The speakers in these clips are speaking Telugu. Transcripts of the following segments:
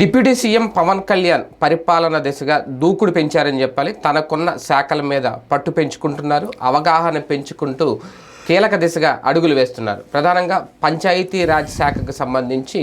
డిప్యూటీ సీఎం పవన్ కళ్యాణ్ పరిపాలన దిశగా దూకుడు పెంచారని చెప్పాలి. తనకున్న శాఖల మీద పట్టు పెంచుకుంటున్నారు. అవగాహన పెంచుకుంటూ కీలక దిశగా అడుగులు వేస్తున్నారు. ప్రధానంగా పంచాయతీ రాజ్ శాఖకు సంబంధించి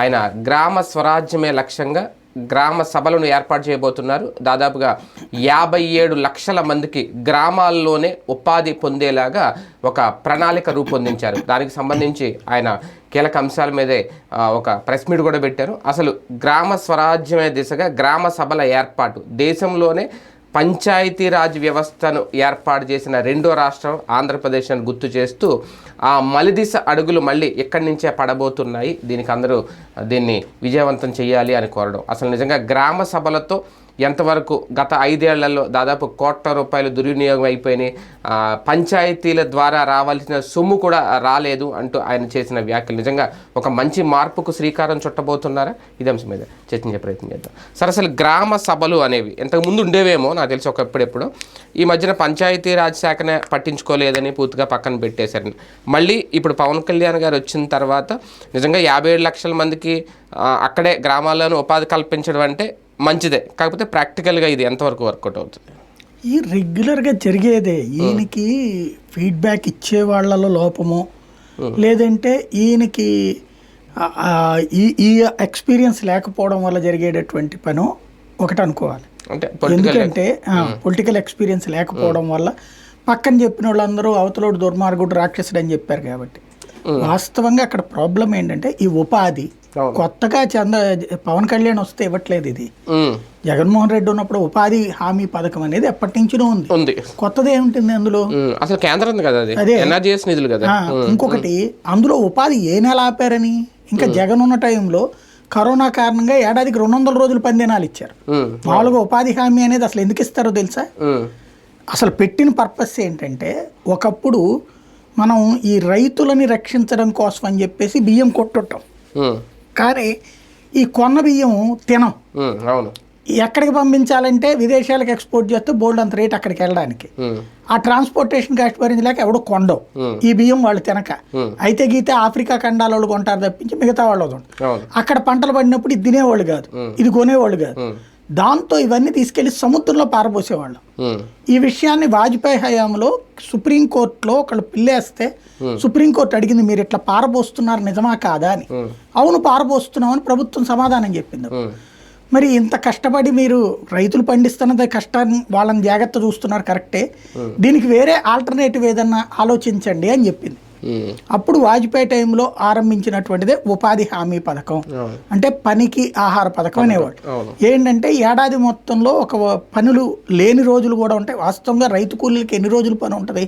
ఆయన గ్రామ స్వరాజ్యమే లక్ష్యంగా గ్రామ సభలను ఏర్పాటు చేయబోతున్నారు. దాదాపుగా యాభై ఏడు లక్షల మందికి గ్రామాల్లోనే ఉపాధి పొందేలాగా ఒక ప్రణాళిక రూపొందించారు. దానికి సంబంధించి ఆయన కీలక అంశాల మీదే ఒక ప్రెస్ మీట్ కూడా పెట్టారు. అసలు గ్రామ స్వరాజ్యమే దిశగా గ్రామ సభల ఏర్పాటు దేశంలోనే పంచాయతీరాజ్ వ్యవస్థను ఏర్పాటు చేసిన రెండో రాష్ట్రం ఆంధ్రప్రదేశ్ అని గుర్తు చేస్తూ ఆ మలిదిశ అడుగులు మళ్ళీ ఎక్కడి నుంచే పడబోతున్నాయి? దీనికి అందరూ దీన్ని విజయవంతం చేయాలి అని కోరడం. అసలు నిజంగా గ్రామ సభలతో ఎంతవరకు గత ఐదేళ్ళలో దాదాపు కోట్ల రూపాయలు దుర్వినియోగం అయిపోయినాయి. పంచాయతీల ద్వారా రావాల్సిన సొమ్ము కూడా రాలేదు అంటూ ఆయన చేసిన వ్యాఖ్యలు. నిజంగా ఒక మంచి మార్పుకు శ్రీకారం చుట్టబోతున్నారా? ఇది అంశం మీద చర్చించే ప్రయత్నం చేద్దాం. సరే అసలు గ్రామ సభలు అనేవి ఇంతకు ముందు ఉండేవేమో నాకు తెలిసి ఒకప్పుడెప్పుడు ఈ మధ్యన పంచాయతీ రాజ్ శాఖనే పట్టించుకోలేదని పూర్తిగా పక్కన పెట్టేశారని మళ్ళీ ఇప్పుడు పవన్ కళ్యాణ్ గారు వచ్చిన తర్వాత నిజంగా యాభై ఏడు లక్షల మందికి అక్కడే గ్రామాల్లోనూ ఉపాధి కల్పించడం అంటే మంచిదే. కాకపోతే ప్రాక్టికల్గా ఇది ఎంతవరకు వర్కౌట్ అవుతుంది? ఈ రెగ్యులర్గా జరిగేదే. ఈయనకి ఫీడ్బ్యాక్ ఇచ్చే వాళ్ళలో లోపము లేదంటే ఈయనకి ఈ ఈ ఎక్స్పీరియన్స్ లేకపోవడం వల్ల జరిగేటటువంటి పను ఒకటి అనుకోవాలి. ఎందుకంటే పొలిటికల్ ఎక్స్పీరియన్స్ లేకపోవడం వల్ల పక్కన చెప్పిన వాళ్ళందరూ అవతలోడు దుర్మార్గుడు రాక్షసుడు అని చెప్పారు కాబట్టి. వాస్తవంగా అక్కడ ప్రాబ్లం ఏంటంటే ఈ ఉపాధి. కొత్తగా చంద పవన్ కళ్యాణ్ వస్తే ఇవ్వట్లేదు ఇది. జగన్మోహన్ రెడ్డి ఉన్నప్పుడు ఉపాధి హామీ పథకం అనేది ఎప్పటి నుంచినో ఉంది. ఉంది. కొత్తది ఏముంటుంది అందులో? అసలు కేంద్రం కదా అది. ఎన్ఆర్జీఎస్ నిధులు కదా. ఇంకొకటి అందులో ఉపాధి ఏ నెల ఆపారని? ఇంకా జగన్ ఉన్న టైంలో కరోనా కారణంగా ఏడాదికి రెండు వందల రోజులు పని దినాలు ఇచ్చారు మామూలుగా ఉపాధి హామీ అనేది అసలు ఎందుకు ఇస్తారో తెలుసా? అసలు పెట్టిన పర్పస్ ఏంటంటే ఒకప్పుడు మనం ఈ రైతులని రక్షించడం కోసం అని చెప్పేసి బియ్యం కొట్టుటాం కానీ ఈ కొన్న బియ్యం తినం. అవును. ఎక్కడికి పంపించాలంటే విదేశాలకు ఎక్స్పోర్ట్ చేస్తే బోల్డ్ అంత రేట్ అక్కడికి వెళ్ళడానికి. ఆ ట్రాన్స్పోర్టేషన్ కాస్ట్ భరించలేక ఎవడో కొండవు. ఈ బియ్యం వాళ్ళు తినక. అయితే గీతే ఆఫ్రికా ఖండాల వాళ్ళు కొంటారు తప్పించి మిగతా వాళ్ళు అక్కడ పంటలు పడినప్పుడు ఇది తినేవాళ్ళు కాదు. ఇది కొనేవాళ్ళు కాదు. దాంతో ఇవన్నీ తీసుకెళ్ళి సముద్రంలో పారబోసేవాళ్ళం. ఈ విషయాన్ని వాజ్పేయి హయాంలో సుప్రీంకోర్టులో ఒకళ్ళు పిల్లేస్తే సుప్రీంకోర్టు అడిగింది మీరు ఇట్లా పారబోస్తున్నారు నిజమా కాదా? అని. అవును పారబోస్తున్నామని ప్రభుత్వం సమాధానం చెప్పింది. మరి ఇంత కష్టపడి మీరు రైతులు పండిస్తున్నది కష్టాన్ని వాళ్ళని జాగ్రత్త చూస్తున్నారు కరెక్టే. దీనికి వేరే ఆల్టర్నేటివ్ ఏదన్నా ఆలోచించండి అని చెప్పింది. అప్పుడు వాజ్పేయి టైంలో ఆరంభించినటువంటిదే ఉపాధి హామీ పథకం. అంటే పనికి ఆహార పథకం అనేవాడు ఏంటంటే ఏడాది మొత్తంలో ఒక పనులు లేని రోజులు కూడా ఉంటాయి. వాస్తవంగా రైతు కూలీలకి ఎన్ని రోజులు పని ఉంటుంది?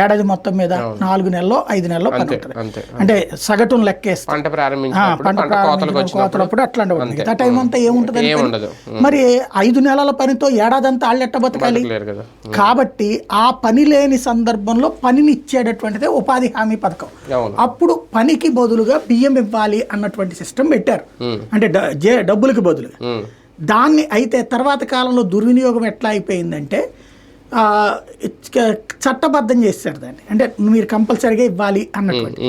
ఏడాది మొత్తం మీద నాలుగు నెలల్లో ఐదు నెలల్లో పని అంతే ఉంటుంది. అంతే అంటే సగటును లెక్కేస్తే. పంట ఆ, ప్రారంభించినప్పుడు పంట పంట కోతలకు ప్రారంభించిన వచ్చినప్పుడు కోతలప్పుడు అట్లాంటి అంతే. మిగతా టైం అంతా ఏముంటుంది అని ఏముండదు. పని? మరి ఐదు నెలల పనితో ఏడాదంతా వాళ్ళు ఎట్ట బతకాలి? కాబట్టి ఆ పని లేని సందర్భంలో పనిని ఇచ్చేటటువంటిదే ఉపాధి హామీ పథకం. అవును. అప్పుడు పనికి బదులుగా బియ్యం ఇవ్వాలి అన్నటువంటి సిస్టమ్ పెట్టారు. అంటే డబ్బులకి బదులుగా దాన్ని అయితే తర్వాత కాలంలో దుర్వినియోగం ఎట్లా అయిపోయిందంటే చట్టబద్ధం చేశారు దాన్ని. అంటే మీరు కంపల్సరీగా ఇవ్వాలి అన్నటువంటి.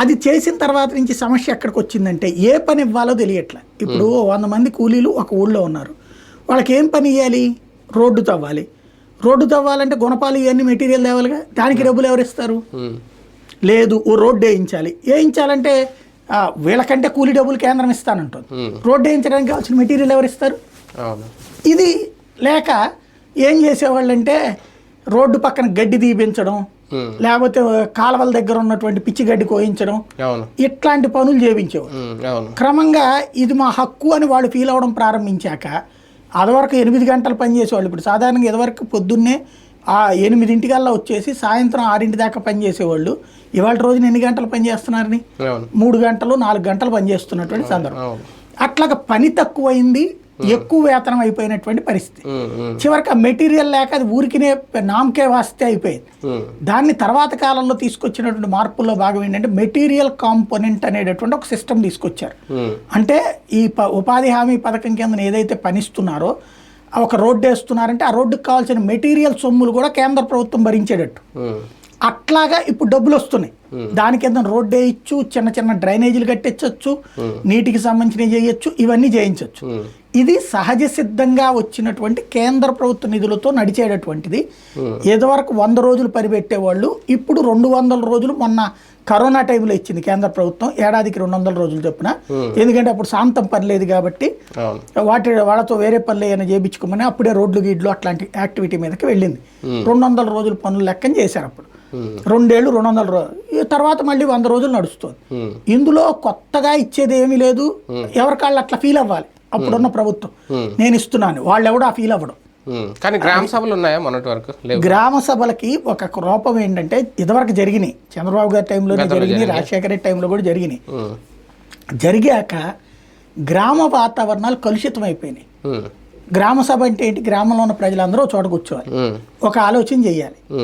అది చేసిన తర్వాత నుంచి సమస్య ఎక్కడికి వచ్చిందంటే ఏ పని ఇవ్వాలో తెలియట్లే. ఇప్పుడు వంద మంది కూలీలు ఒక ఊళ్ళో ఉన్నారు. వాళ్ళకి ఏం పని ఇవ్వాలి రోడ్డు తవ్వాలి. రోడ్డు తవ్వాలంటే గుణపాలు ఇవన్నీ మెటీరియల్ తేవాలిగా? దానికి డబ్బులు ఎవరు ఇస్తారు లేదు ఓ రోడ్డు వేయించాలి. వేయించాలంటే వీళ్ళకంటే కూలీ డబ్బులు కేంద్రం ఇస్తానంటుంది. రోడ్డు వేయించడానికి కావాల్సిన మెటీరియల్ ఎవరు ఇస్తారు? ఇది లేక ఏం చేసేవాళ్ళంటే రోడ్డు పక్కన గడ్డి తీపించడం లేకపోతే కాలువల దగ్గర ఉన్నటువంటి పిచ్చి గడ్డి కోయించడం ఇట్లాంటి పనులు అవును. క్రమంగా ఇది మా హక్కు అని వాళ్ళు ఫీల్ అవ్వడం ప్రారంభించాక అదివరకు ఎనిమిది గంటలు పనిచేసేవాళ్ళు. ఇప్పుడు సాధారణంగా ఇదివరకు పొద్దున్నే ఆ ఎనిమిదింటికల్లా వచ్చేసి సాయంత్రం ఆరింటి దాకా పనిచేసేవాళ్ళు. ఇవాళ రోజున ఎన్ని గంటలు పనిచేస్తున్నారని? మూడు గంటలు నాలుగు గంటలు పనిచేస్తున్నటువంటి సందర్భం. అట్లాగా పని తక్కువైంది ఎక్కువ వేతనం అయిపోయినటువంటి పరిస్థితి. చివరికి ఆ మెటీరియల్ లేక అది ఊరికినే నామకే వాస్తే అయిపోయింది. దాన్ని తర్వాత కాలంలో తీసుకొచ్చినటువంటి మార్పుల్లో భాగం ఏంటంటే మెటీరియల్ కాంపోనెంట్ అనేటటువంటి ఒక సిస్టమ్ తీసుకొచ్చారు. అంటే ఈ ఉపాధి హామీ పథకం కింద ఏదైతే పనిస్తున్నారో ఒక రోడ్డు వేస్తున్నారంటే ఆ రోడ్డుకి కావాల్సిన మెటీరియల్ సొమ్ములు కూడా కేంద్ర ప్రభుత్వం భరించేటట్టు. అట్లాగా ఇప్పుడు డబ్బులు వస్తున్నాయి. దాని కింద రోడ్డు వేయచ్చు చిన్న చిన్న డ్రైనేజీలు కట్టించవచ్చు నీటికి సంబంధించినవి చేయొచ్చు ఇవన్నీ చేయించవచ్చు ఇది సహజ సిద్ధంగా వచ్చినటువంటి కేంద్ర ప్రభుత్వ నిధులతో నడిచేటటువంటిది. ఇదివరకు వంద రోజులు పరిపెట్టేవాళ్ళు. ఇప్పుడు రెండు వందల రోజులు మొన్న కరోనా టైంలో ఇచ్చింది కేంద్ర ప్రభుత్వం. ఏడాదికి రెండు వందల రోజులు చొప్పున. ఎందుకంటే అప్పుడు శాంతం పని లేదు కాబట్టి వాటి వాళ్ళతో వేరే పనులు ఏమైనా చేయించుకోమని అప్పుడే రోడ్లు గీడ్లు అట్లాంటి యాక్టివిటీ మీదకి వెళ్ళింది. రెండు వందల రోజుల పనులు లెక్కన చేశారు అప్పుడు. రెండేళ్ళు రెండు వందల రోజులు తర్వాత మళ్ళీ వంద రోజులు నడుస్తుంది. ఇందులో కొత్తగా ఇచ్చేది ఏమీ లేదు. ఎవరికాళ్ళు అట్లా ఫీల్ అవ్వాలి. అప్పుడున్న ప్రభుత్వం. నేను ఇస్తున్నాను. వాళ్ళు ఎవడో ఆ ఫీల్ అవ్వడం. కానీ గ్రామ సభలు ఉన్నాయా మొన్నటి వరకు? గ్రామ సభలకి ఒక రూపం ఏంటంటే ఇదివరకు జరిగినాయి. చంద్రబాబు గారి టైంలోనే జరిగినాయి. రాజశేఖర రెడ్డి టైంలో కూడా జరిగినాయి. జరిగాక గ్రామ వాతావరణాలు కలుషితం అయిపోయినాయి. గ్రామ సభ అంటే ఏంటి? గ్రామంలో ఉన్న ప్రజలందరూ చోట కూర్చోవాలి. ఒక ఆలోచన చేయాలి.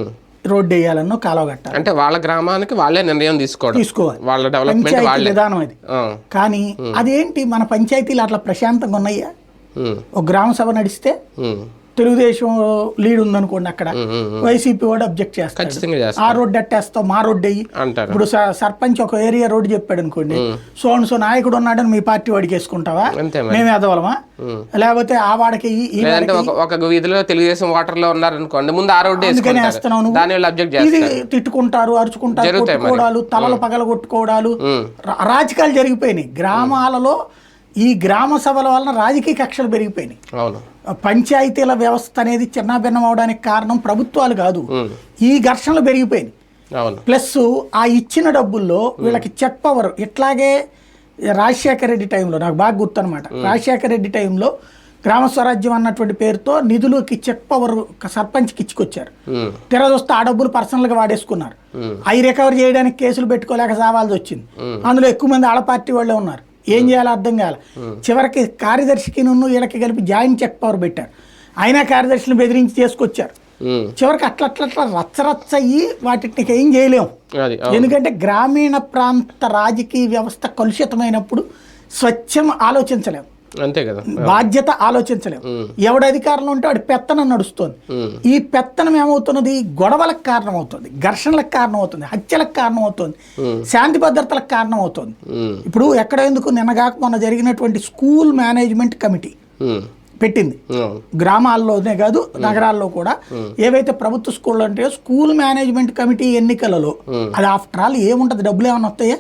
రోడ్డు వేయాలన్నో కాలువ కట్టాలి అంటే వాళ్ళ గ్రామానికి వాళ్ళే నిర్ణయం తీసుకోవడం. తీసుకోవాలి. వాళ్ళ డెవలప్మెంట్ వాళ్ళే. విధానం అది. కానీ అదేంటి మన పంచాయతీలు అట్లా ప్రశాంతంగా ఉన్నాయా? ఒక గ్రామ సభ నడిస్తే తెలుగుదేశం లీడ్ ఉందనుకోండి అక్కడ. వైసీపీ వాడు అబ్జెక్ట్ చేస్తాడు. ఆ రోడ్డు అట్టేస్తావు మా రోడ్డు అయ్యి ఇప్పుడు స- సర్పంచ్ ఒక ఏరియా రోడ్డు చెప్పాడు అనుకోండి సోన్ సో నాయకుడు ఉన్నాడని మీ పార్టీ వాడికి వేసుకుంటావా? మేము ఎదవలమా. లేకపోతే ఆ వాడికి ఒక వీధిలో తెలుగుదేశం వాటర్లో ఉన్నారనుకోండి ముందు ఆ రోడ్డు అందుకనే వేస్తున్నావు ఇది తిట్టుకుంటారు అరుచుకుంటారు. కొట్టుకోవడాలు తలలు పగల కొట్టుకోవడాలు రాజకీయాలు జరిగిపోయినాయి. గ్రామాలలో ఈ గ్రామ సభల వలన రాజకీయ కక్షలు పెరిగిపోయినాయి. అవును. పంచాయతీల వ్యవస్థ అనేది చిన్నాభిన్నం అవడానికి కారణం ప్రభుత్వాలు కాదు. ఈ ఘర్షణలు పెరిగిపోయినాయి. ప్లస్ ఆ ఇచ్చిన డబ్బుల్లో వీళ్ళకి చెక్ పవర్ ఇట్లాగే రాజశేఖర రెడ్డి టైంలో నాకు బాగా గుర్తనమాట రాజశేఖర రెడ్డి టైంలో గ్రామ స్వరాజ్యం అన్నటువంటి పేరుతో నిధులకి చెక్ పవర్ సర్పంచ్కి ఇచ్చుకొచ్చారు. ఉమ్, తిరగొస్తే ఆ డబ్బులు పర్సనల్గా వాడేసుకున్నారు. అవి రికవర్ చేయడానికి కేసులు పెట్టుకోలేక సావాల్సి వచ్చింది అందులో ఎక్కువ మంది ఆడ పార్టీ వాళ్ళే ఉన్నారు. ఏం చేయాలో అర్థం కాలే. చివరికి కార్యదర్శికి నున్ను వీళ్ళకి కలిపి జాయింట్ చెక్ పవర్ పెట్టారు. అయినా కార్యదర్శిని బెదిరించి చేసుకొచ్చారు. చివరికి అట్లా అట్లా అట్లా రచ్చరచ్చ అయ్యి వాటికి ఏం చేయలేము ఎందుకంటే గ్రామీణ ప్రాంత రాజకీయ వ్యవస్థ కలుషితమైనప్పుడు స్వచ్ఛం ఆలోచించలేము అంతే కదా. బాధ్యత ఆలోచించలేము ఎవడు అధికారంలో ఉంటే వాడి పెత్తనం నడుస్తుంది. ఈ పెత్తనం ఏమవుతున్నది? గొడవలకు కారణమవుతుంది. ఘర్షణలకు కారణమవుతుంది. హత్యలకు కారణమవుతుంది. శాంతి భద్రతలకు కారణమవుతుంది. ఉమ్, ఇప్పుడు ఎక్కడ ఎందుకు నిన్నగాక మొన్న జరిగినటువంటి స్కూల్ మేనేజ్మెంట్ కమిటీ పెట్టింది. గ్రామాల్లోనే కాదు నగరాల్లో కూడా ఏవైతే ప్రభుత్వ స్కూళ్ళు ఉంటాయో స్కూల్ మేనేజ్మెంట్ కమిటీ ఎన్నికలలో అది ఆఫ్టర్ ఆల్ ఏముంటది? డబ్బులు ఏమైనా వస్తాయా?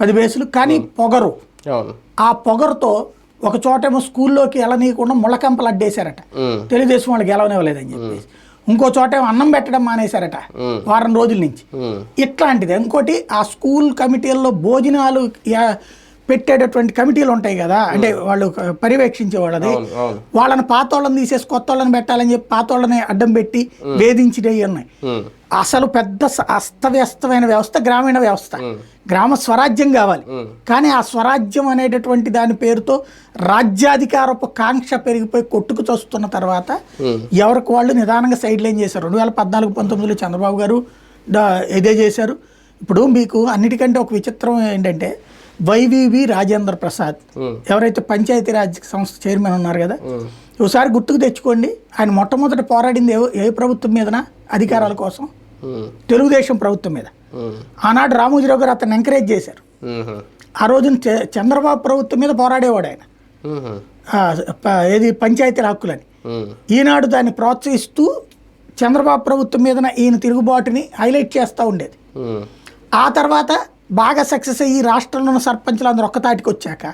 పది బేసులు. కానీ పొగరు. ఆ పొగరుతో ఒక చోటేమో స్కూల్లోకి వెళ్ళనీయకుండా ముళ్ళకంపలు అడ్డేశారట తెలుగుదేశం వాళ్ళకి గెలవనివ్వలేదని చెప్పేసి. ఇంకో చోట అన్నం పెట్టడం మానేశారట. వారం రోజుల నుంచి. ఇట్లాంటిది. ఇంకోటి ఆ స్కూల్ కమిటీల్లో భోజనాలు పెట్టేటటువంటి కమిటీలు ఉంటాయి కదా. అంటే వాళ్ళు పర్యవేక్షించే వాళ్ళది. వాళ్ళని పాత వాళ్ళని తీసేసి కొత్త వాళ్ళని పెట్టాలని చెప్పి పాత వాళ్ళని అడ్డం పెట్టి వేధించినవి ఉన్నాయి అసలు పెద్ద అస్తవ్యస్తమైన వ్యవస్థ గ్రామీణ వ్యవస్థ. గ్రామ స్వరాజ్యం కావాలి. కానీ ఆ స్వరాజ్యం అనేటటువంటి దాని పేరుతో రాజ్యాధికారపు కాంక్ష పెరిగిపోయి కొట్టుకు చస్తున్న తర్వాత ఎవరికి వాళ్ళు నిదానంగా సైడ్ లైన్ చేశారు. రెండు వేల పద్నాలుగు పంతొమ్మిదిలో చంద్రబాబు గారు ఇదే చేశారు. ఇప్పుడు మీకు అన్నిటికంటే ఒక విచిత్రం ఏంటంటే వైవివి రాజేంద్ర ప్రసాద్. ఎవరైతే పంచాయతీరాజ్ సంస్థ చైర్మన్ ఉన్నారు కదా ఒకసారి గుర్తుకు తెచ్చుకోండి ఆయన మొట్టమొదట పోరాడింది ఏ ఏ ప్రభుత్వం మీదనా? అధికారాల కోసం. తెలుగుదేశం ప్రభుత్వం మీద. ఆనాడు రామోజీరావు గారు అతను ఎంకరేజ్ చేశారు. ఆ రోజున చంద్రబాబు ప్రభుత్వం మీద పోరాడేవాడు ఆయన. ఏది? పంచాయతీల హక్కులని. ఈనాడు దాన్ని ప్రోత్సహిస్తూ చంద్రబాబు ప్రభుత్వం మీద ఈయన తిరుగుబాటుని హైలైట్ చేస్తూ ఉండేది. ఆ తర్వాత బాగా సక్సెస్ అయ్యి రాష్ట్రంలో ఉన్న సర్పంచులు అందరూ ఒక్కతాటికి వచ్చాక.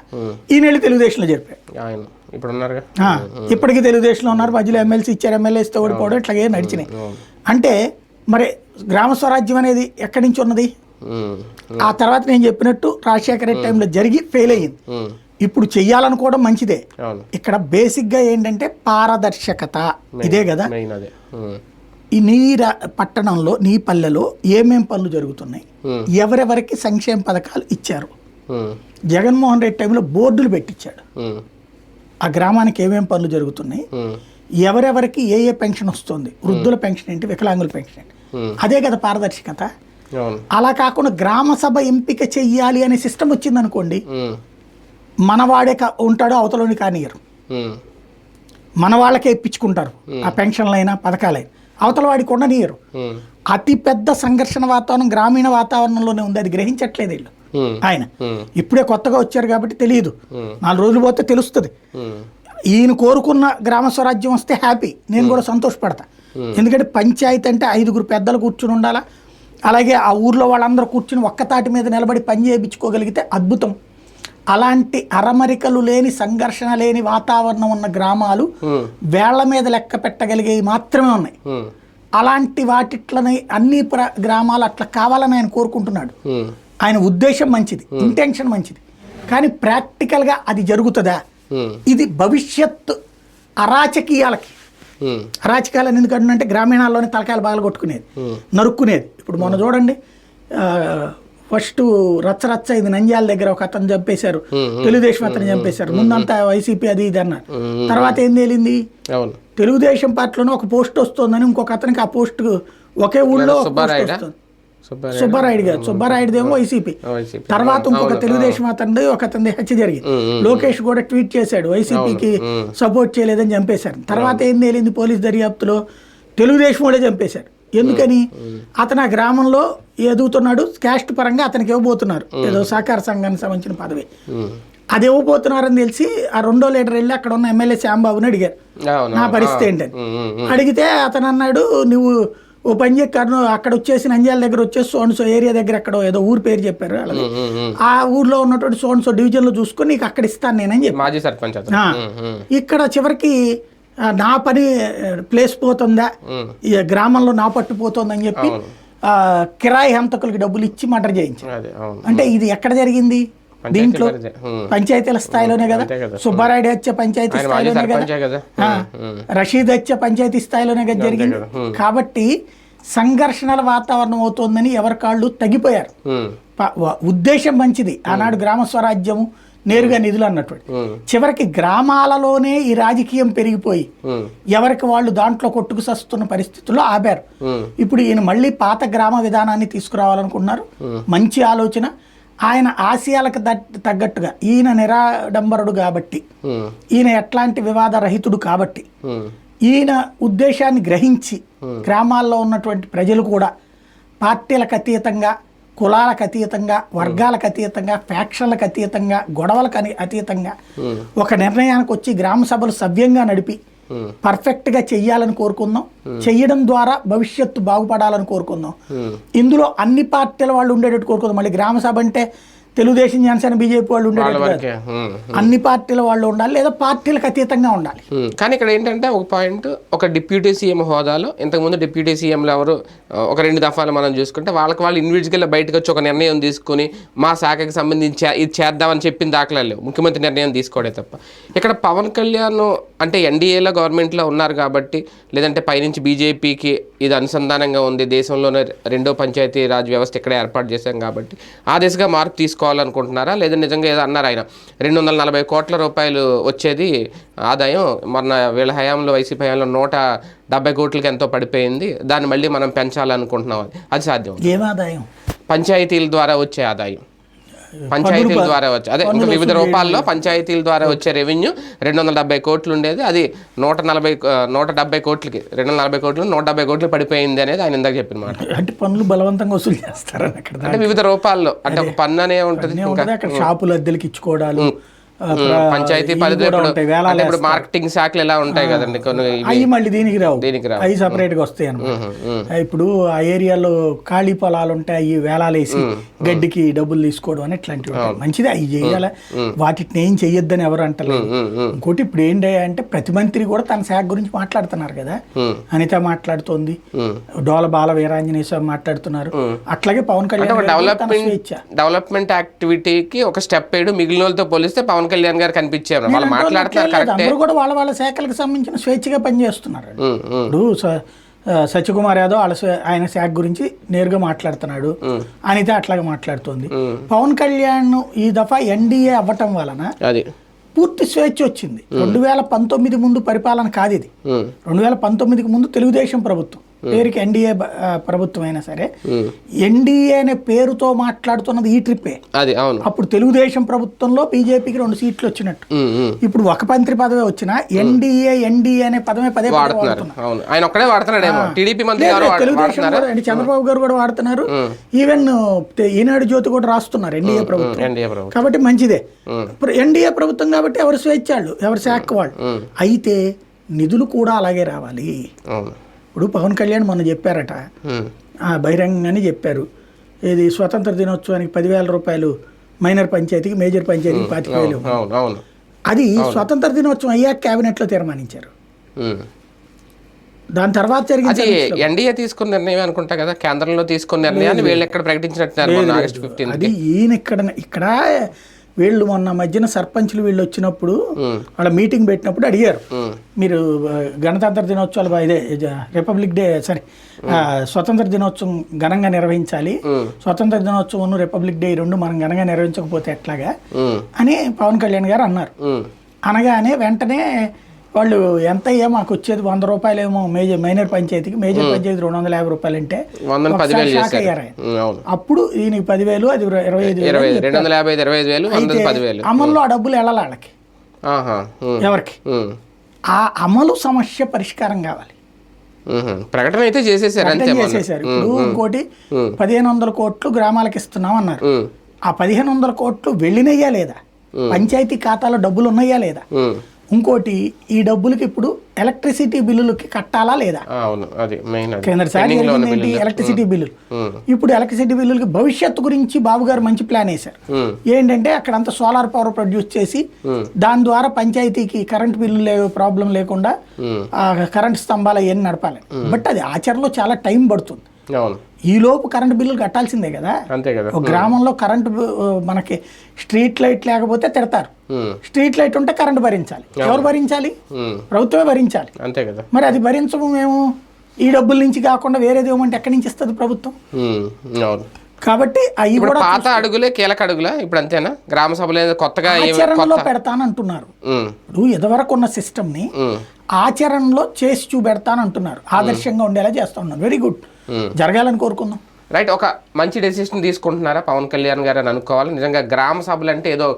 ఈయన తెలుగుదేశంలో ఆయన ఇప్పుడు ఇప్పటికీ తెలుగుదేశంలో ఉన్నారు. మధ్యలో ఎమ్మెల్సీ ఇచ్చారు. ఎమ్మెల్యేస్తే ఓడిపోవడం ఇట్లాగే నడిచినాయి. అంటే మరి గ్రామ స్వరాజ్యం అనేది ఎక్కడి నుంచి ఉన్నది? ఆ తర్వాత నేను చెప్పినట్టు రాజశేఖర రెడ్డి టైంలో జరిగి ఫెయిల్ అయ్యింది. ఇప్పుడు చెయ్యాలనుకోవడం మంచిదే. ఇక్కడ బేసిక్గా ఏంటంటే పారదర్శకత. ఇదే కదా? ఈ నీ పట్టణంలో నీ పల్లెలో ఏమేం పనులు జరుగుతున్నాయి? ఎవరెవరికి సంక్షేమ పథకాలు ఇచ్చారు? జగన్మోహన్ రెడ్డి టైంలో బోర్డులు పెట్టించాడు ఆ గ్రామానికి ఏమేం పనులు జరుగుతున్నాయి? ఎవరెవరికి ఏ ఏ పెన్షన్ వస్తుంది? వృద్ధుల పెన్షన్ ఏంటి? వికలాంగుల పెన్షన్ ఏంటి? అదే కదా పారదర్శకత. అలా కాకుండా గ్రామ సభ ఎంపిక చెయ్యాలి అనే సిస్టమ్ వచ్చిందనుకోండి మనవాడే కా- ఉంటాడో అవతలోని కానియరు మన వాళ్ళకే ఇప్పించుకుంటారు. ఆ పెన్షన్లైనా పథకాలైనా. అవతల వాడికి ఉండనియరు. ఉమ్, అతి పెద్ద సంఘర్షణ వాతావరణం గ్రామీణ వాతావరణంలోనే ఉంది. అది గ్రహించట్లేదు వీళ్ళు. ఆయన. ఇప్పుడే కొత్తగా వచ్చారు కాబట్టి తెలియదు. నాలుగు రోజులు పోతే తెలుస్తుంది. ఈయన కోరుకున్న గ్రామ స్వరాజ్యం వస్తే హ్యాపీ. నేను కూడా సంతోషపడతా. ఎందుకంటే పంచాయతీ అంటే ఐదుగురు పెద్దలు కూర్చుని ఉండాలా? అలాగే ఆ ఊర్లో వాళ్ళందరూ కూర్చుని ఒక్క తాటి మీద నిలబడి పని చేయించుకోగలిగితే అద్భుతం. అలాంటి అరమరికలు లేని సంఘర్షణ లేని వాతావరణం ఉన్న గ్రామాలు వేళ్ళ మీద లెక్క పెట్టగలిగేవి మాత్రమే ఉన్నాయి. అలాంటి వాటిట్లని అన్ని ప్ర గ్రామాలు అట్లా కావాలని ఆయన కోరుకుంటున్నాడు. ఆయన ఉద్దేశం మంచిది ఇంటెన్షన్ మంచిది. కానీ ప్రాక్టికల్గా అది జరుగుతుందా? ఇది భవిష్యత్ అరాచకీయాలకి. అరాచకాలను ఎందుకంటే గ్రామీణాల్లోనే తలకాయలు బాగా కొట్టుకునేది నరుక్కునేది. ఇప్పుడు మొన్న చూడండి ఫస్ట్ రచ్చ రచ్చ ఇది నంద్యాల దగ్గర ఒక అతను చంపేశారు. తెలుగుదేశం అతను చంపేశారు. ముందంతా వైసీపీ అది ఇది అన్నారు. తర్వాత ఏం తేలింది? తెలుగుదేశం పార్టీలోనే ఒక పోస్ట్ వస్తుందని ఇంకొక అతనికి ఆ పోస్ట్ ఒకే ఊళ్ళో సుబ్బారాయుడా? వస్తుంది. సుబ్బారాయుడు? సుబ్బారాయుడు గారు సుబ్బారాయుడు ఏమో వైసీపీ. తర్వాత ఇంకొక తెలుగుదేశం అతనిది ఒక అతని హత్య జరిగింది. లోకేష్ కూడా ట్వీట్ చేశాడు వైసీపీకి. సపోర్ట్ చేయలేదని చంపేశారు. తర్వాత ఏం తేలింది పోలీస్ దర్యాప్తులో? తెలుగుదేశం కూడా చంపేశారు. ఎందుకని? అతను ఆ గ్రామంలో ఎదుగుతున్నాడు క్యాస్ట్ పరంగా అతనికి ఇవ్వబోతున్నారు. ఏదో సహకార సంఘానికి సంబంధించిన పదవి. అది ఇవ్వబోతున్నారని తెలిసి ఆ రెండో లీడర్ వెళ్ళి అక్కడ ఉన్న ఎమ్మెల్యే శ్యాంబాబుని అడిగారు. నా పరిస్థితి ఏంటని. అడిగితే అతను అన్నాడు నువ్వు ఓ పని కర్నూ అక్కడ వచ్చేసి నంద్యాల దగ్గర వచ్చేసి సోన్సో ఏరియా దగ్గర ఎక్కడో ఏదో ఊరు పేరు చెప్పారు అలాగే. ఆ ఊర్లో ఉన్నటువంటి సోన్సో డివిజన్లో చూసుకొని నీకు అక్కడ ఇస్తాను నేనని చెప్పి మాజీ సర్పంచ్ ఇక్కడ చివరికి నా పని ప్లేస్ పోతుందా? ఈ గ్రామంలో నా పట్టు పోతుందని చెప్పి కిరాయి హంతకులకి డబ్బులు ఇచ్చి మర్డర్ చేయించారు. అంటే ఇది ఎక్కడ జరిగింది? దీంట్లో. పంచాయతీల స్థాయిలోనే కదా. సుబ్బారాయుడు హత్య పంచాయతీ స్థాయిలోనే కదా? రషీద్ హత్య పంచాయతీ స్థాయిలోనే కదా జరిగింది. కాబట్టి సంఘర్షణల వాతావరణం అవుతోందని ఎవరి కాళ్ళు తగ్గిపోయారు. ఉద్దేశం మంచిది. ఆనాడు గ్రామ స్వరాజ్యము నేరుగా నిధులు అన్నటువంటి. చివరికి గ్రామాలలోనే ఈ రాజకీయం పెరిగిపోయి ఎవరికి వాళ్ళు దాంట్లో కొట్టుకు సస్తున్న పరిస్థితుల్లో ఆపారు. ఇప్పుడు ఈయన మళ్ళీ పాత గ్రామ విధానాన్ని తీసుకురావాలనుకున్నారు మంచి ఆలోచన. ఆయన ఆశయాలకు తగ్గట్టుగా ఈయన నిరాడంబరుడు కాబట్టి ఈయన ఎట్లాంటి వివాద రహితుడు కాబట్టి ఈయన ఉద్దేశాన్ని గ్రహించి గ్రామాల్లో ఉన్నటువంటి ప్రజలు కూడా పార్టీలకు అతీతంగా కులాలకు అతీతంగా వర్గాలకు అతీతంగా ఫ్యాక్షన్లకు అతీతంగా గొడవలకు అని- అతీతంగా ఒక నిర్ణయానికి వచ్చి గ్రామ సభలు సవ్యంగా నడిపి పర్ఫెక్ట్గా చెయ్యాలని కోరుకుందాం. చెయ్యడం ద్వారా భవిష్యత్తు బాగుపడాలని కోరుకుందాం. ఇందులో అన్ని పార్టీల వాళ్ళు ఉండేటట్టు కోరుకుందాం. మళ్ళీ గ్రామ సభ అంటే తెలుగుదేశం జనసేన బీజేపీ వాళ్ళు ఉమ్, అన్ని పార్టీల వాళ్ళు ఉండాలి లేదా పార్టీలకు అతీతంగా ఉండాలి. కానీ ఇక్కడ ఏంటంటే ఒక పాయింట్ ఒక డిప్యూటీ సీఎం హోదాలో ఇంతకుముందు డిప్యూటీ సీఎంలు ఎవరు ఒక రెండు దఫాలు మనం చూసుకుంటే వాళ్ళకి వాళ్ళు ఇండివిజువల్గా బయటకు వచ్చి ఒక నిర్ణయం తీసుకుని మా శాఖకి సంబంధించి ఇది చేద్దామని చెప్పిన దాఖలా లేవు. ముఖ్యమంత్రి నిర్ణయం తీసుకోవడే తప్ప. ఇక్కడ పవన్ కళ్యాణ్ అంటే ఎన్డీఏలో గవర్నమెంట్లో ఉన్నారు కాబట్టి లేదంటే పైనుంచి బీజేపీకి ఇది అనుసంధానంగా ఉంది దేశంలోనే రెండో పంచాయతీ రాజ్ వ్యవస్థ ఇక్కడే ఏర్పాటు చేశాం కాబట్టి ఆ దిశగా మార్పు తీసుకోవాలనుకుంటున్నారా? లేదా నిజంగా ఏదో అన్నారు ఆయన. రెండు వందల నలభై కోట్ల రూపాయలు వచ్చేది ఆదాయం. మొన్న వీళ్ళ హయాంలో వైసీపీ హయాంలో నూట డెబ్బై కోట్లకి ఎంతో పడిపోయింది. దాన్ని మళ్ళీ మనం పెంచాలనుకుంటున్నాం. అది అది సాధ్యం. ఏం ఆదాయం? పంచాయతీల ద్వారా వచ్చే ఆదాయం. పంచాయతీల ద్వారా వచ్చే అదే ఇంకా వివిధ రూపాల్లో పంచాయతీల ద్వారా వచ్చే రెవెన్యూ రెండు వందల డెబ్బై కోట్లు ఉండేది అది నూట నలభై నూట డెబ్బై కోట్లకి రెండు వందల నలభై కోట్లు నూట డెబ్బై కోట్లు పడిపోయింది అనేది ఆయన ఇందాక చెప్పిన మాట. అంటే పనులు బలవంతంగా వసూలు చేస్తారని అక్కడ అంటే వివిధ రూపాల్లో అంటే ఒక పన్ను అనే ఉంటుంది అక్కడ షాపులు అద్దెలకి ఇచ్చుకోవడాలు పంచాయతీ పరిధిలో ఇప్పుడు మార్కెటింగ్ శాఖలు ఎలా ఉంటాయి కదండి? కొన్ని. అవి మళ్ళీ దీనికి రావు. దీనికి రావు. అవి సపరేట్గా వస్తాయి అనమాట. ఇప్పుడు ఆ ఏరియాలో ఖాళీ పొలాలు ఉంటాయి అవి వేలాలేసి గడ్డికి డబ్బులు తీసుకోవడం అని ఇట్లాంటివి ఉంటాయి. మంచిది అవి చేయాలి? వాటిని ఏం చెయ్యొద్దని ఎవరు అంటలేదు. ఇంకోటి ఇప్పుడు ఏంటి అంటే ప్రతి మంత్రి కూడా తన శాఖ గురించి మాట్లాడుతున్నారు కదా. అనిత మాట్లాడుతోంది. డోల బాల వీరాంజనేయ స్వామి మాట్లాడుతున్నారు. అట్లాగే పవన్ కళ్యాణ్ డెవలప్మెంట్ డెవలప్మెంట్ యాక్టివిటీకి ఒక స్టెప్ వేయడం మిగిలిన వాళ్ళతో పోలిస్తే పవన్ కళ్యాణ్ గారు కనిపించారు. వాళ్ళు నేను మాట్లాడుతున్నారు. కరెక్టే. అందరూ కూడా వాళ్ళ వాళ్ళ శాఖలకు సంబంధించిన స్వేచ్ఛగా పనిచేస్తున్నారు ఇప్పుడు సత్యకుమార్ యాదవ్ వాళ్ళ ఆయన శాఖ గురించి నేరుగా మాట్లాడుతున్నాడు. అనిత అట్లాగే మాట్లాడుతోంది. పవన్ కళ్యాణ్ ఈ దఫా ఎన్డీఏ అవ్వటం వలన అది. పూర్తి స్వేచ్ఛ వచ్చింది. రెండు వేల పంతొమ్మిది ముందు పరిపాలన కాదు ఇది. రెండు వేల పంతొమ్మిదికి ముందు తెలుగుదేశం ప్రభుత్వం. పేరుకి ఎన్డీఏ ప్రభుత్వం అయినా సరే ఎన్డీఏ అనే పేరుతో మాట్లాడుతున్నది ఈ ట్రిప్పే. అది అవును. అప్పుడు తెలుగుదేశం ప్రభుత్వంలో బీజేపీకి రెండు సీట్లు వచ్చినట్టు. ఇప్పుడు ఒక మంత్రి పదవి వచ్చినా ఎన్డీఏ ఎన్డీఏ అనే పదమే పదే వాడుతున్నారు. వాడుతున్నారు. అవును. ఆయన ఒక్కడే వాడుతున్నాడేమో. టీడీపీ మంత్రి లేదు, గారు లేదు, వాడు- తెలుగుదేశం చంద్రబాబు గారు కూడా వాడుతున్నారు. ఈవెన్ ఈనాడు జ్యోతి కూడా రాస్తున్నారు ఎన్డీఏ ప్రభుత్వం. కాబట్టి మంచిదే. ఇప్పుడు ఎన్డీఏ ప్రభుత్వం కాబట్టి ఎవరు స్వేచ్ఛాళ్ళు ఎవరు శాఖ వాళ్ళు. అయితే నిధులు కూడా అలాగే రావాలి. ఇప్పుడు పవన్ కళ్యాణ్ మొన్న చెప్పారట. బహిరంగంగానే చెప్పారు. ఇది స్వతంత్ర దినోత్సవానికి పదివేల రూపాయలు మైనర్ పంచాయతీకి మేజర్ పంచాయతీకి పాతిక వేలు అది స్వతంత్ర దినోత్సవం అయ్యాక క్యాబినెట్లో తీర్మానించారు. దాని తర్వాత జరిగిన అది ఎన్డీఏ తీసుకున్న నిర్ణయం అనుకుంటా కదా? కేంద్రంలో తీసుకున్న నిర్ణయాన్ని వీళ్ళు ఎక్కడ ఆగస్టు ఫిఫ్టీన్ అది ఈయన ఇక్కడ ఇక్కడ వీళ్ళు మొన్న మధ్యన సర్పంచ్లు వీళ్ళు వచ్చినప్పుడు వాళ్ళ మీటింగ్ పెట్టినప్పుడు అడిగారు. మీరు గణతంత్ర దినోత్సవాలు ఇదే రిపబ్లిక్ డే సారీ స్వతంత్ర దినోత్సవం ఘనంగా నిర్వహించాలి. స్వతంత్ర దినోత్సవం రిపబ్లిక్ డే రెండు మనం ఘనంగా నిర్వహించకపోతే ఎట్లాగా? అని పవన్ కళ్యాణ్ గారు అన్నారు. అనగానే వెంటనే వాళ్ళు ఎంత అయ్యా మాకు వచ్చేది వంద రూపాయలేమో మేజర్ మైనర్ పంచాయతీకి మేజర్ పంచాయతీ రెండు వందల యాభై రూపాయలు అంటే షాక్ అయ్యారు. అప్పుడు ఈయనకి పదివేలు అది ఇరవై ఐదు వేలు అయితే అమల్లో ఆ డబ్బులు వెళ్ళాలి వాళ్ళకి. ఎవరికి? ఆ అమలు సమస్య పరిష్కారం కావాలి. ప్రకటన అయితే చేసేసారు. చేసేసారు. ఇప్పుడు ఇంకోటి పదిహేను వందల కోట్లు గ్రామాలకు ఇస్తున్నాం అన్నారు. ఆ పదిహేను వందల కోట్లు వెళ్ళినయ్యా లేదా? పంచాయతీ ఖాతాలో డబ్బులు ఉన్నాయా లేదా. ఇంకోటి ఈ డబ్బులకి ఇప్పుడు ఎలక్ట్రిసిటీ బిల్లులకి కట్టాలా లేదా? ఏంటి. ఎలక్ట్రిసిటీ బిల్లులు. ఇప్పుడు ఎలక్ట్రిసిటీ బిల్లులకి భవిష్యత్తు గురించి బాబు గారు మంచి ప్లాన్ వేశారు. ఏంటంటే అక్కడంతా సోలార్ పవర్ ప్రొడ్యూస్ చేసి దాని ద్వారా పంచాయతీకి కరెంట్ బిల్లు ప్రాబ్లం లేకుండా కరెంట్ స్తంభాలు అవన్నీ నడపాలి. బట్ అది ఆచరణలో చాలా టైం పడుతుంది. ఈ లోపు కరెంట్ బిల్లులు కట్టాల్సిందే కదా? అంతే కదా. ఒక గ్రామంలో కరెంట్ మనకి స్ట్రీట్ లైట్ లేకపోతే తిడతారు. స్ట్రీట్ లైట్ ఉంటే కరెంట్ భరించాలి. ఎవరు భరించాలి? ప్రభుత్వమే భరించాలి. అంతే కదా. మరి అది భరించము మేము? ఈ డబ్బుల నుంచి కాకుండా వేరేది ఇవ్వమంటే ఎక్కడి నుంచి ఇస్తుంది ప్రభుత్వం? అవును. కాబట్టి అవి కూడా పాత అడుగులే కీలక అడుగులా? ఇప్పుడు అంతేనా? గ్రామ సభలు కొత్తగా ఆచరణలో పెడతానంటున్నారు. ఇప్పుడు ఇదివరకు ఉన్న సిస్టమ్ని ఆచరణలో చేసి చూపెడతానంటున్నారు. ఆదర్శంగా ఉండేలా చేస్తా ఉన్నారు వెరీ గుడ్ జరగాలని కోరుకుందాం. రైట్ ఒక మంచి డెసిషన్ తీసుకుంటున్నారా పవన్ కళ్యాణ్ గారు అని అనుకోవాలి. నిజంగా గ్రామ సభలు అంటే ఏదో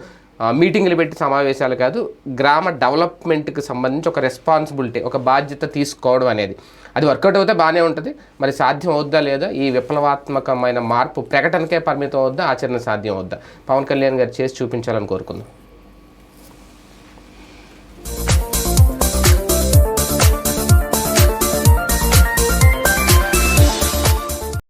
మీటింగ్లు పెట్టి సమావేశాలు కాదు గ్రామ డెవలప్మెంట్కి సంబంధించి ఒక రెస్పాన్సిబిలిటీ ఒక బాధ్యత తీసుకోవడం అనేది. అది వర్కౌట్ అవుతే బాగానే ఉంటుంది మరి సాధ్యం అవుద్దా లేదా ఈ విప్లవాత్మకమైన మార్పు ప్రకటనకే పరిమితం అవుద్దా ఆచరణ సాధ్యం అవుద్దా? పవన్ కళ్యాణ్ గారు చేసి చూపించాలని కోరుకుందాం.